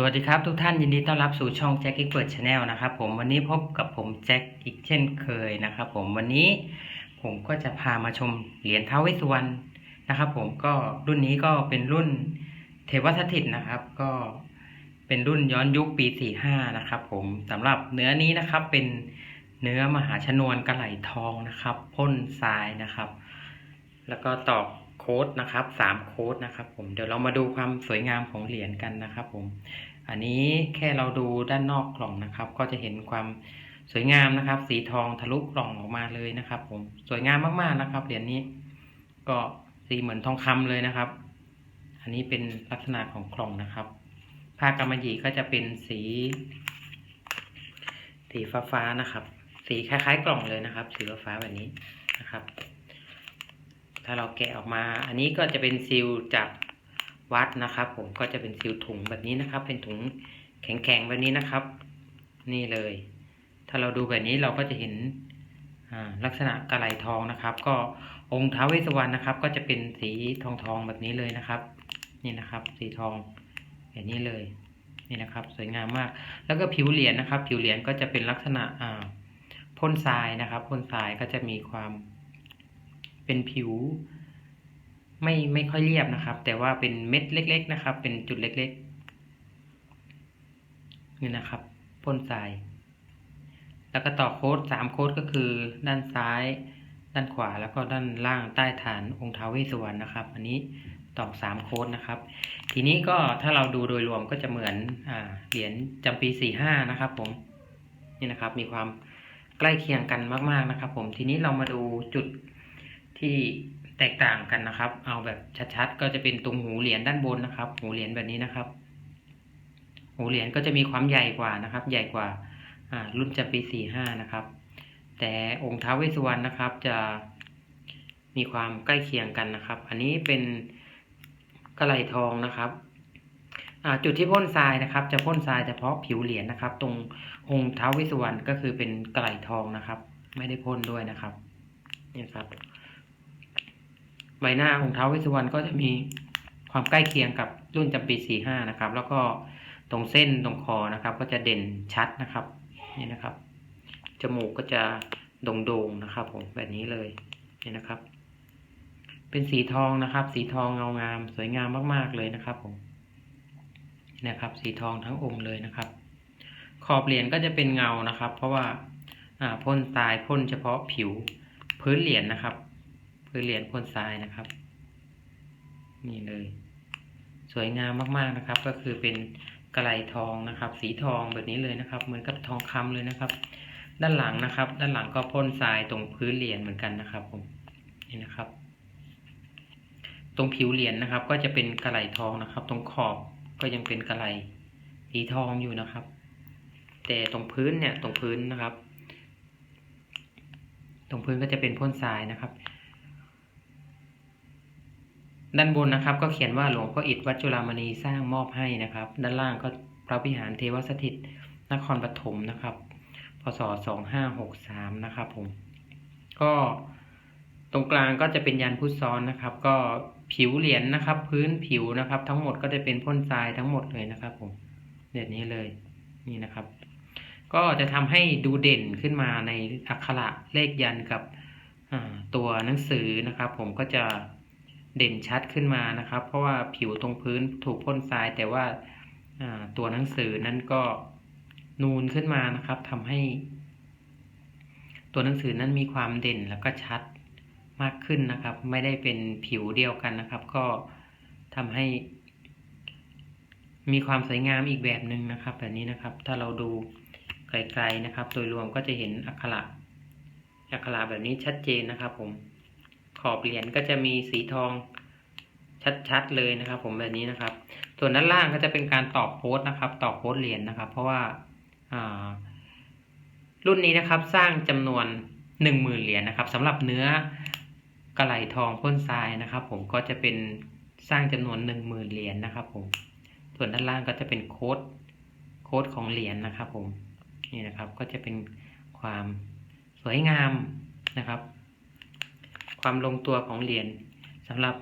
สวัสดีครับทุกท่านยินดีต้อนรับสู่ช่องแจ็คกี้เปิดชาแนลนะครับผมวันนี้พบกับผมแจ็คอีกเช่นเคยนะครับผมวันนี้ผมก็จะพามาชมเหรียญท้าวเวสสุวรรณนะครับผมก็รุ่นนี้ก็เป็นรุ่นเทวสถิตนะครับ ก็เป็นรุ่นย้อนยุคปี 45 นะครับผมสำหรับเนื้อนี้นะครับเป็นเนื้อมหาชนวนกระไหลทองนะครับพ่นทรายนะครับ แล้วก็ตอกโค้ดนะครับสามโค้ดนะครับผมเดี๋ยวเรามาดูความสวยงามของเหรียญกันนะครับผม อันนี้แค่เราดูด้านนอกกล่องนะครับ ก็จะเห็นความสวยงามนะครับ สีทองทะลุกล่องออกมาเลยนะครับ ผมสวยงามมากๆนะครับเหรียญนี้ ก็สีเหมือนทองคำเลยนะครับ อันนี้เป็นลักษณะของกล่องนะครับผ้ากำมะหยี่ก็จะเป็นสี สีฟ้าๆนะครับ สีคล้ายๆ กล่องเลยนะครับ สีฟ้าแบบนี้นะครับ ถ้าเราแกะออกมา อันนี้ก็จะเป็นซีลจาก วัดนะครับ ผมก็จะเป็นซีลถุงแบบนี้นะครับ เป็นถุงแข็งๆแบบนี้นะครับ นี่เลย ถ้าเราดูแบบนี้เราก็จะเห็นลักษณะกระไหลทองนะครับ ก็องค์ท้าวเวสสวรรณนะครับ ก็จะเป็นสีทองทองแบบนี้เลยนะครับ นี่นะครับ สีทองแบบนี้เลย นี่นะครับ สวยงามมาก แล้วก็ผิวเหรียญนะครับ ผิวเหรียญก็จะเป็นลักษณะอ่าพ่นทรายนะครับพ่นทรายก็จะมีความเป็นผิว ไม่ไม่ค่อยเรียบนะครับ แต่ว่าเป็นเม็ดเล็ก ๆ นะครับ เป็นจุดเล็กๆนี่นะครับพ่นทราย แล้วก็ต่อโค้ดสามโค้ดก็คือ ด้านซ้าย ด้านขวาแล้วก็ด้านล่างใต้ฐานองค์ท้าวเวสสุวรรณนะครับ อันนี้ต่อสามโค้ดนะครับ ทีนี้ก็ถ้าเราดูโดยรวมก็จะเหมือนอเหรียญจำปีสี่ห้านะครับ ผมนี่นะครับ มีความใกล้เคียงกันมาก ๆนะครับ ผมทีนี้เรามาดูจุดที่ แตกต่างกันนะครับ เอาแบบชัดๆ ก็จะเป็นตรงหูเหรียญด้านบนนะครับ หูเหรียญแบบนี้นะครับ หูเหรียญก็จะมีความใหญ่กว่านะครับ ใหญ่กว่ารุ่นจำปีสี่ห้านะครับ แต่องค์ท้าวเวสสุวรรณนะครับ จะมีความใกล้เคียงกันนะครับ อันนี้เป็นกระไหลทองนะครับจุดที่พ่นทรายนะครับ จะพ่นทรายเฉพาะผิวเหรียญนะครับ ตรงองค์ท้าวเวสสุวรรณก็คือเป็นกระไหลทองนะครับ ไม่ได้พ่นด้วยนะครับนี่ครับ ใบหน้าองค์ท้าวเวสสุวรรณก็จะมีความใกล้เคียงกับรุ่นจำปีสี่ห้านะครับ แล้วก็ตรงเส้นตรงคอนะครับ ก็จะเด่นชัดนะครับ นี่นะครับ จมูกก็จะโด่งๆนะครับ ผมแบบนี้เลยนี่นะครับ เป็นสีทองนะครับ สีทองเงางาม สวยงามมากๆเลยนะครับ ผมนะครับ สีทองทั้งองค์เลยนะครับ ขอบเหรียญก็จะเป็นเงานะครับ เพราะว่าพ่นทรายพ่นเฉพาะผิวพื้นเหรียญนะครับ พื้นเหรียญพ่นทรายนะครับ นี่เลย สวยงามมากๆนะครับ ก็คือเป็นกระไหลทองนะครับ สีทองแบบนี้เลยนะครับ เหมือนกับทองคำเลยนะครับ ด้านหลังนะครับ ด้านหลังก็พ่นทรายตรงพื้นเหรียญเหมือนกันนะครับผมนี่นะครับ ตรงผิวเหรียญนะครับ ก็จะเป็นกระไหลทองนะครับ ตรงขอบก็ยังเป็นกระไหลสีทองอยู่นะครับ แต่ตรงพื้นเนี่ยตรงพื้นนะครับ ตรงพื้นก็จะเป็นพ่นทรายนะครับ ด้านบนนะครับ ก็เขียนว่าหลวงพ่ออิฐวัดจุฬามณีสร้างมอบให้นะครับ ด้านล่างก็พระวิหารเทวสถิตนครปฐมนะครับ พศสองห้าหกสามนะครับผม ก็ตรงกลางก็จะเป็นยันพุทธซ้อนนะครับ ก็ผิวเหรียญนะครับ พื้นผิวนะครับ ทั้งหมดก็จะเป็นพ่นทรายทั้งหมดเลยนะครับ ผมเด่นนี้เลยนี่นะครับ ก็จะทำให้ดูเด่นขึ้นมาในอักขระเลขยันกับตัวหนังสือนะครับ ผมก็จะ เด่นชัดขึ้นมานะครับ เพราะว่าผิวตรงพื้นถูกพ่นทราย แต่ว่าตัวหนังสือนั้นก็นูนขึ้นมานะครับทำให้ ตัวหนังสือนั้นมีความเด่นแล้วก็ชัดมากขึ้นนะครับ ไม่ได้เป็นผิวเดียวกันนะครับ ก็ทำให้ มีความสวยงามอีกแบบหนึ่งนะครับ แบบนี้นะครับ ถ้าเราดูไกลๆนะครับ โดยรวมก็จะเห็นอักขระอักขระแบบนี้ชัดเจนนะครับผม ขอบเหรียญก็จะมีสีทองชัดๆเลยนะครับ ผมแบบนี้นะครับ ส่วนด้านล่างก็จะเป็นการตอกโพสนะครับ ตอกโพสเหรียญนะครับ เพราะว่ารุ่นนี้นะครับสร้างจำนวนหนึ่งหมื่นเหรียญนะครับสำหรับเนื้อกระไหลทองพ่นทรายนะครับ ผมก็จะเป็นสร้างจำนวนหนึ่งหมื่นเหรียญนะครับ ผม ส่วนด้านล่างก็จะเป็นโค้ดโค้ดของเหรียญนะครับ ผมนี่นะครับก็จะเป็นความสวยงามนะครับ ความลงตัวของเหรียญสำหรับ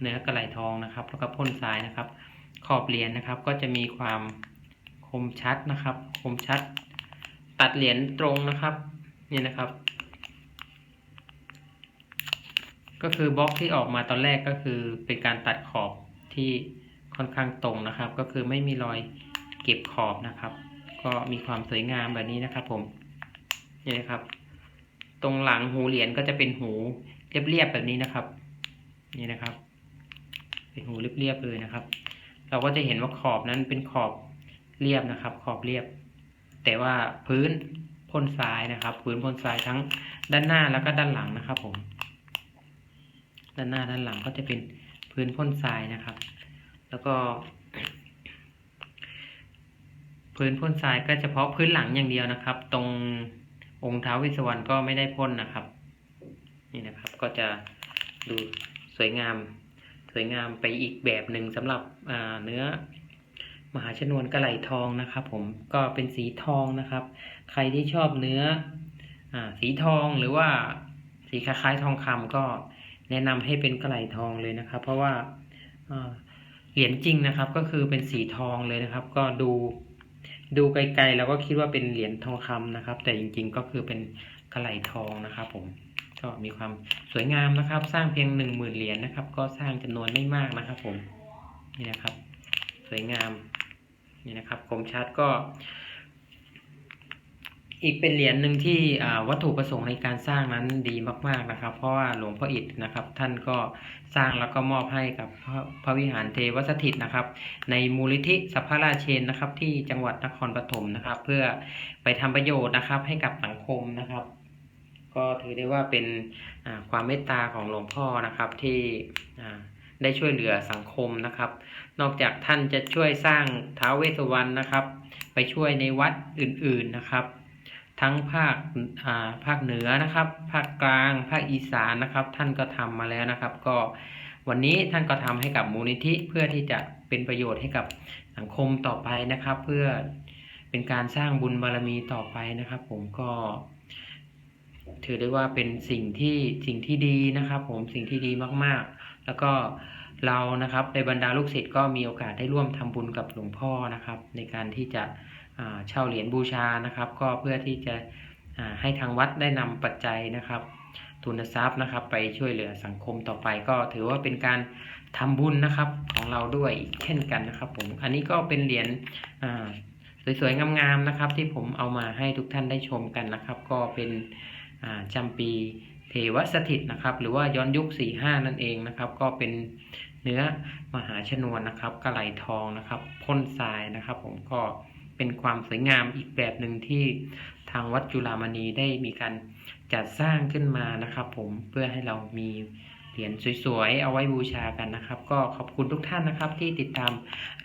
เนื้อกระไหลทองนะครับ แล้วก็พ่นทรายนะครับ ขอบเหรียญนะครับ ก็จะมีความคมชัดนะครับ คมชัด ตัดเหรียญตรงนะครับนี่นะครับ ก็คือบล็อกที่ออกมาตอนแรกก็คือเป็นการตัดขอบที่ค่อนข้างตรงนะครับ ก็คือไม่มีรอยเก็บขอบนะครับ ก็มีความสวยงามแบบนี้นะครับ ผมนี่นะครับ ตรงหลังหูเหรียญก็จะเป็นหู เรียบๆแบบนี้นะครับ นี่นะครับ เป็นหูเรียบๆเลยนะครับ เราก็จะเห็นว่าขอบนั้นเป็นขอบเรียบนะครับ ขอบเรียบ แต่ว่าพื้นพ่นทรายนะครับ พื้นพ่นทรายทั้งด้านหน้าแล้วก็ด้านหลังนะครับ ผม ด้านหน้าด้านหลังก็จะเป็นพื้นพ่นทรายนะครับ แล้วก็พื้นพ่นทรายก็เฉพาะพื้นหลังอย่างเดียวนะครับ ตรงองค์เท้าวเวิสวรรณก็ไม่ได้พ่นนะครับ นี่นะครับ ก็จะดูสวยงาม สวยงามไปอีกแบบหนึ่งสำหรับเนื้อมหาชนวนกระไหลทองนะครับ ผมก็เป็นสีทองนะครับ ใครที่ชอบเนื้ออสีทองหรือว่าสีคล้ายๆทองคำก็แนะนำให้เป็นกระไหลทองเลยนะครับ เพราะว่าเหรียญจริงนะครับ ก็คือเป็นสีทองเลยนะครับ ก็ดูดูไกลๆเราก็คิดว่าเป็นเหรียญทองคำนะครับ แต่จริงๆก็คือเป็นกระไหลทองนะครับผม ก็มีความสวยงามนะครับ สร้างเพียงหนึ่งหมื่นเหรียญนะครับ ก็สร้างจำนวนไม่มากนะครับ ผมนี่นะครับ สวยงามนี่นะครับคมชัดก็ อีกเป็นเหรียญหนึ่งที่วัตถุประสงค์ในการสร้างนั้นดีมากๆนะครับ เพราะว่าหลวงพ่ออิฐนะครับ ท่านก็สร้างแล้วก็มอบให้กับพระพระวิหารเทวสถิตนะครับ ในมูลิธิสัพพราเชนนะครับ ที่จังหวัดนครปฐมนะครับ เพื่อไปทำประโยชน์นะครับ ให้กับสังคมนะครับ ก็ถือได้ว่าเป็นความเมตตาของหลวงพ่อนะครับที่ได้ช่วยเหลือสังคมนะครับ นอกจากท่านจะช่วยสร้างท้าวเวสวรรณนะครับ ไปช่วยในวัดอื่นๆนะครับ ทั้งภาคภาคเหนือนะครับ ภาคกลาง ภาคอีสานนะครับ ท่านก็ทำมาแล้วนะครับ ก็วันนี้ท่านก็ทำให้กับมูลนิธิเพื่อที่จะเป็นประโยชน์ให้กับสังคมต่อไปนะครับ เพื่อเป็นการสร้างบุญบารรมีต่อไปนะครับ ผมก็ ถือได้ว่าเป็นสิ่งที่สิ่งที่ดีนะครับผมสิ่งที่ดีมากๆ แล้วก็เรานะครับในบรรดาลูกศิษย์ก็มีโอกาสได้ร่วมทำบุญกับหลวงพ่อนะครับ ในการที่จะเช่าเหรียญบูชานะครับ ก็เพื่อที่จะให้ทางวัดได้นำปัจจัยนะครับ ทุนทรัพย์นะครับ ไปช่วยเหลือสังคมต่อไป ก็ถือว่าเป็นการทำบุญนะครับของเราด้วยเช่นกันนะครับ ผมอันนี้ก็เป็นเหรียญสวยๆงามๆนะครับ ที่ผมเอามาให้ทุกท่านได้ชมกันนะครับ ก็เป็น จำปีเทวสถิตนะครับ หรือว่าย้อนยุคสี่ห้านั่นเองนะครับ ก็เป็นเนื้อมหาชนวนนะครับกระไหลทองนะครับพ่นทรายนะครับ ผมก็เป็นความสวยงามอีกแบบหนึ่งที่ทางวัดจุฬามณีได้มีการจัดสร้างขึ้นมานะครับ ผมเพื่อให้เรามีเหรียญสวยๆ เอาไว้บูชากันนะครับ ก็ขอบคุณทุกท่านนะครับที่ติดตาม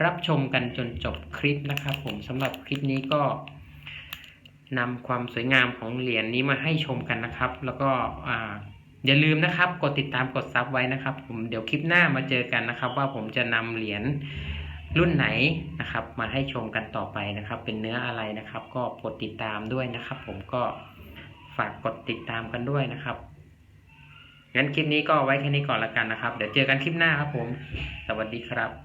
รับชมกันจนจบคลิปนะครับ ผมสำหรับคลิปนี้ก็ นำความสวยงามของเหรียญนนี้มาให้ชมกันนะครับ แล้วก็อย่าลืมนะครับ กดติดตามกดซับไว้นะครับ ผมเดี๋ยวคลิปหน้ามาเจอกันนะครับ ว่าผมจะนำเหรียญรุ่นไหนนะครับ มาให้ชมกันต่อไปนะครับ เป็นเนื้ออะไรนะครับ ก็กดติดตามด้วยนะครับ ผมก็ฝากกดติดตามกันด้วยนะครับงั้นคลิปนี้ก็ไว้แค่นี้ก่อนละกันนะครับ เดี๋ยวเจอกันคลิปหน้าครับผม สวัสดีครับ